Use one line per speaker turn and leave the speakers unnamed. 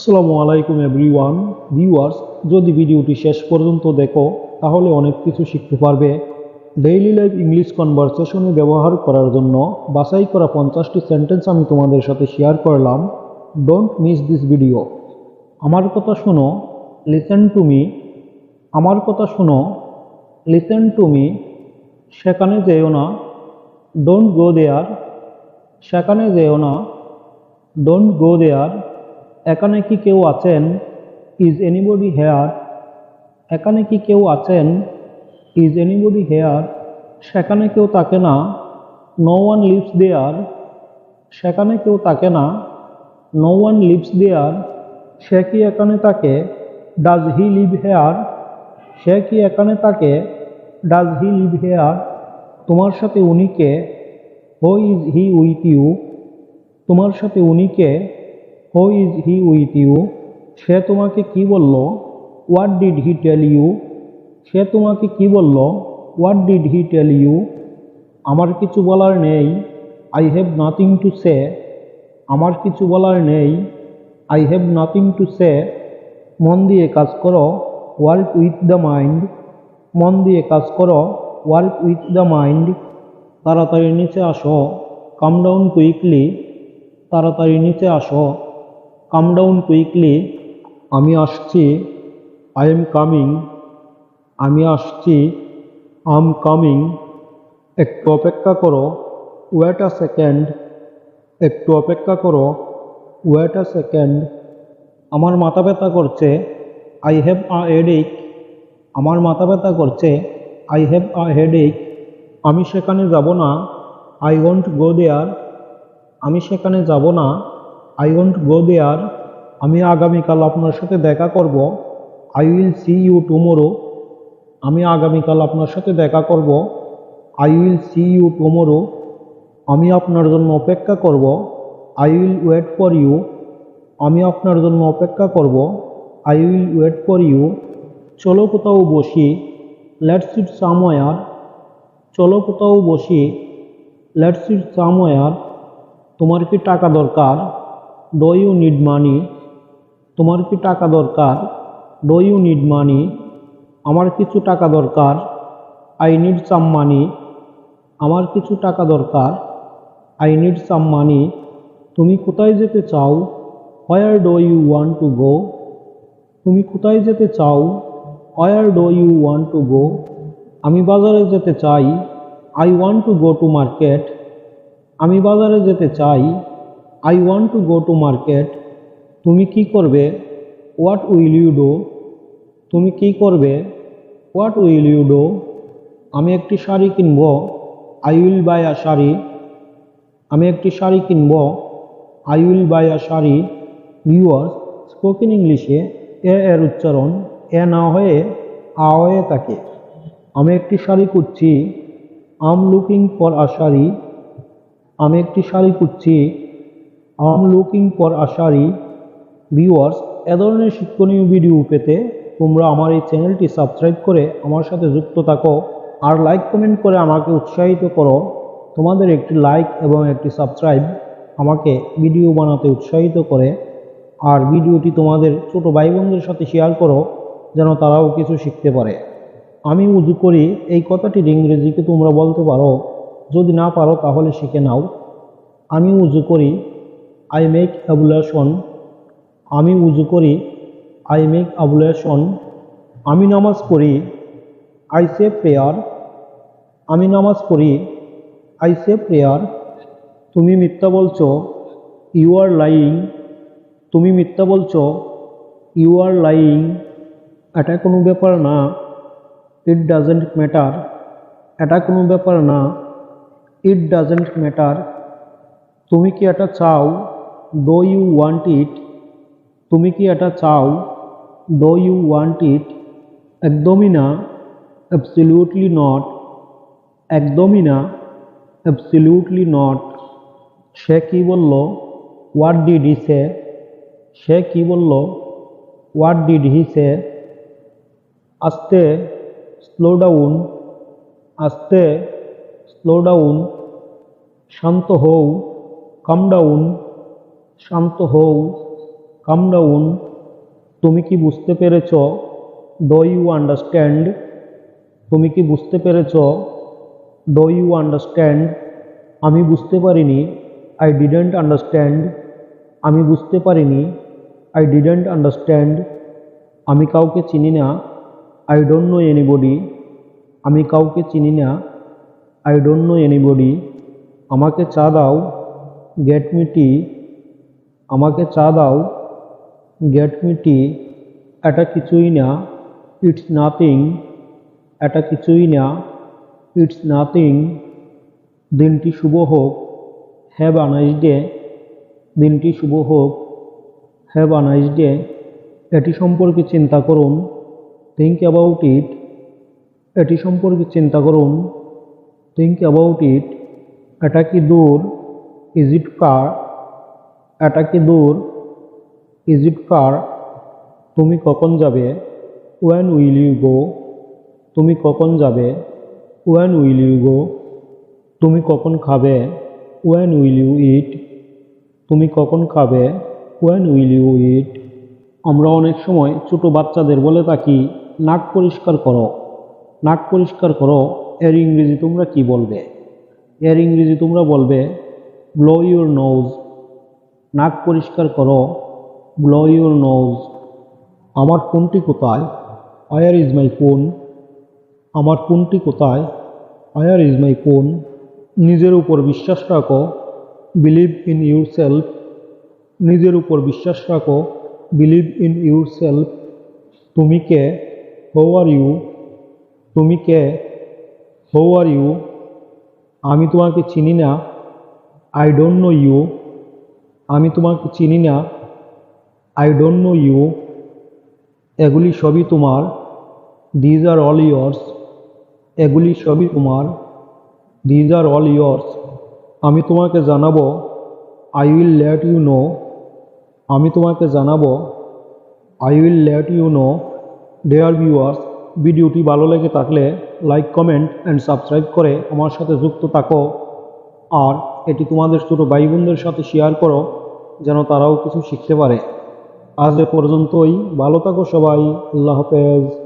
আসসালামু আলাইকুম everyone, viewers, যদি ভিডিওটি শেষ পর্যন্ত দেখো, তাহলে অনেক কিছু শিখতে পারবে। ডেইলি লাইফ ইংলিশ কনভারসেশনে ব্যবহার করার জন্য বাছাই করা পঞ্চাশটি সেন্টেন্স আমি তোমাদের সাথে শেয়ার করলাম। ডোন্ট মিস দিস ভিডিও আমার কথা শোনো লিসেন টু মি আমার কথা শোনো লিসেন টু মি সেখানে যেও না ডোন্ট গো দেয়ার সেখানে যেও না ডোন্ট গো দেয়ার এখানে কি কেউ আছেন ইজ এনিবডি হেয়ার এখানে কি কেউ আছেন ইজ এনিবডি হেয়ার সেখানে কেউ থাকে না নো ওয়ান লিভস দেয়ার সেখানে কেউ থাকে না নো ওয়ান লিভস দেয়ার সে কি এখানে থাকে? ডাজ হি লিভ হেয়ার সে কি এখানে থাকে? ডাজ হি লিভ হেয়ার তোমার সাথে উনিকে who is he with you তোমার সাথে উনিকে who is he with you সে তোমাকে কি বলল? What did he tell you সে তোমাকে কি বলল? What did he tell you আমার কিছু বলার নেই। I have nothing to say আমার কিছু বলার নেই। I have nothing to say মন দিয়ে কাজ করো। ওয়ার্ক উইথ দ্য মাইন্ড মন দিয়ে কাজ করো। ওয়ার্ক উইথ দ্য মাইন্ড তাড়াতাড়ি নিচে আসো। কাম ডাউন কুইকলি তাড়াতাড়ি নিচে আসো। কাম ডাউন কুইকলি আমি আসছি। আই এম কামিং আমি আসছি। আম কামিং একটু অপেক্ষা করো। ওয়েট আ সেকেন্ড একটু অপেক্ষা করো। ওয়েট আ সেকেন্ড আমার মাথা ব্যথা করছে। আই হ্যাভ আ হেডেক আমার মাথা ব্যথা করছে। আই হ্যাভ আ হেডেক আমি সেখানে যাব না। আই ওয়ন্ট গো দেয়ার আমি সেখানে যাব না। আই ওয়ন্ট গো দেয়ার আমি আগামীকাল আপনার সাথে দেখা করব। I will see you tomorrow আমি আগামীকাল আপনার সাথে দেখা করব। I will see you tomorrow আমি আপনার জন্য অপেক্ষা করব। I will wait for you আমি আপনার জন্য অপেক্ষা করব। I will wait for you চলো কোথাও বসি। লেটস ইট সামওয়ার চলো কোথাও বসি। লেটস ইট সামওয়ার তোমার কি টাকা দরকার? ডো ইউ নিড মানি তোমার কি টাকা দরকার? ডো ইউ নিড মানি আমার কিছু টাকা দরকার। আই নিড সাম মানি আমার কিছু টাকা দরকার। আই নিড সাম মানি তুমি কোথায় যেতে চাও? Where do you want to go তুমি কোথায় যেতে চাও? Where do you want to go আমি বাজারে যেতে চাই। I want to go to market আমি বাজারে যেতে চাই। I want to go to market তুমি কি করবে? হোয়াট উইল ইউ ডো তুমি কি করবে? হোয়াট উইল ইউ ডো আমি একটি শাড়ি কিনব। I will buy a sari. আমি একটি শাড়ি কিনব। I will buy a sari. Viewers spoken ইংলিশে এ এর উচ্চারণ, এ না হয়ে আ হয়ে থাকে আমি একটি শাড়ি খুঁজছি। I'm looking for a sari. আমি একটি শাড়ি খুঁজছি। I'm looking for a sari viewers এ ধরনের শিক্ষণীয় ভিডিও পেতে তোমরা আমার এই চ্যানেলটি সাবস্ক্রাইব করে আমার সাথে যুক্ত থাকো আর লাইক কমেন্ট করে আমাকে উৎসাহিত করো। তোমাদের একটি লাইক এবং একটি সাবস্ক্রাইব আমাকে ভিডিও বানাতে উৎসাহিত করে। আর ভিডিওটি তোমাদের ছোট ভাই বোনদের সাথে শেয়ার করো, যেন তারাও কিছু শিখতে পারে। আমি উজু করি, এই কথাটির ইংরেজিকে তোমরা বলতে পারো। যদি না পারো, তাহলে শিখে নাও। আমি উজু করি আই মেক অ্যাবুলেশন আমি উজু করি। আই মেক অ্যাবুলেশন আমি নামাজ পড়ি। আই সে প্রেয়ার আমি নামাজ পড়ি। আই সে প্রেয়ার তুমি মিথ্যা বলছো। ইউ আর লাইং তুমি মিথ্যা বলছো। ইউ আর লাইং এটা কোনো ব্যাপার না। ইট ডাজেন্ট ম্যাটার এটা কোনো ব্যাপার না। ইট ডাজেন্ট ম্যাটার তুমি কি এটা চাও? ডো ইউ ওয়ান্ট ইট তুমি কি এটা চাও? ডো ইউ ওয়ান্ট ইট একদমই না অ্যাবসলিউটলি নট একদমই না অ্যাবসলিউটলি নট সে কি বলল? হোয়াট ডিড হি সে সে কি বলল? হোয়াট ডিড হি সে আস্তে স্লো ডাউন আস্তে স্লো ডাউন শান্ত হও কাম ডাউন শান্ত হও কাম ডাউন তুমি কি বুঝতে পেরেছ? ডো ইউ আন্ডারস্ট্যান্ড তুমি কি বুঝতে পেরেছ? ডো ইউ আন্ডারস্ট্যান্ড আমি বুঝতে পারিনি। আই ডিডেন্ট আন্ডারস্ট্যান্ড আমি বুঝতে পারিনি। আই ডিডেন্ট আন্ডারস্ট্যান্ড আমি কাউকে চিনি না। আই ডোন্ট নো এনিবডি আমি কাউকে চিনি না। আই ডোন্ট নো এনিবডি আমাকে চা দাও। গেট মি টি আমাকে চা দাও। গেট মি টি এটা কিছুই না। ইটস নাথিং এটা কিছুই না। ইটস নাথিং দিনটি শুভ হোক। হ্যাভ আ নাইস ডে দিনটি শুভ হোক। হ্যাভ আ নাইস ডে এটি সম্পর্কে চিন্তা করুন। থিঙ্ক অ্যাবাউট ইট এটি সম্পর্কে চিন্তা করুন। থিঙ্ক অ্যাবাউট ইট এটা কি দূর? ইজ ইট কার এটা কি দূর? ইজ ইট কার তুমি কখন যাবে? ওয়েন উইল ইউ গো তুমি কখন যাবে? ওয়েন উইল ইউ গো তুমি কখন খাবে? ওয়েন উইল ইউ ইট তুমি কখন খাবে? ওয়েন উইল ইউ ইট আমরা অনেক সময় ছোট বাচ্চাদের বলে থাকি, নাক পরিষ্কার করো। নাক পরিষ্কার করো। এর ইংরেজি তোমরা কি বলবে? এর ইংরেজি তোমরা বলবে ব্লো ইউর নোজ নাক পরিষ্কার করো ব্লো ইউর নোজ আমার ফোনটি কোথায়? আয়ার ইজ মাই ফোন আমার ফোনটি কোথায়? আয়ার ইজ মাই ফোন নিজের উপর বিশ্বাস রাখো বিলিভ ইন ইউর সেলফ নিজের উপর বিশ্বাস রাখো বিলিভ ইন ইউর সেলফ তুমি কে? হৌ আর ইউ তুমি কে? হৌ আর ইউ আমি তোমাকে চিনি না। আই ডোন্ট নো ইউ আমি তোমাকে চিনি না। আই ডোন্ট নো ইউ এগুলি সবই তোমার। দিজ আর অল ইয়ার্স এগুলি সবই তোমার। দিজ আর অল ইয়ার্স আমি তোমাকে জানাব। I will let you know আমি তোমাকে জানাব। I will let you know dear viewers ভিডিওটি ভালো লেগে থাকলে লাইক কমেন্ট অ্যান্ড সাবস্ক্রাইব করে আমার সাথে যুক্ত থাকো। আর এটি তোমাদের ছোটো ভাই বোনদের সাথে শেয়ার করো। যেন তারাও কিছু শিখতে পারে। আজ এ পর্যন্তই। ভালো থাকো সবাই। আল্লাহ হাফেজ।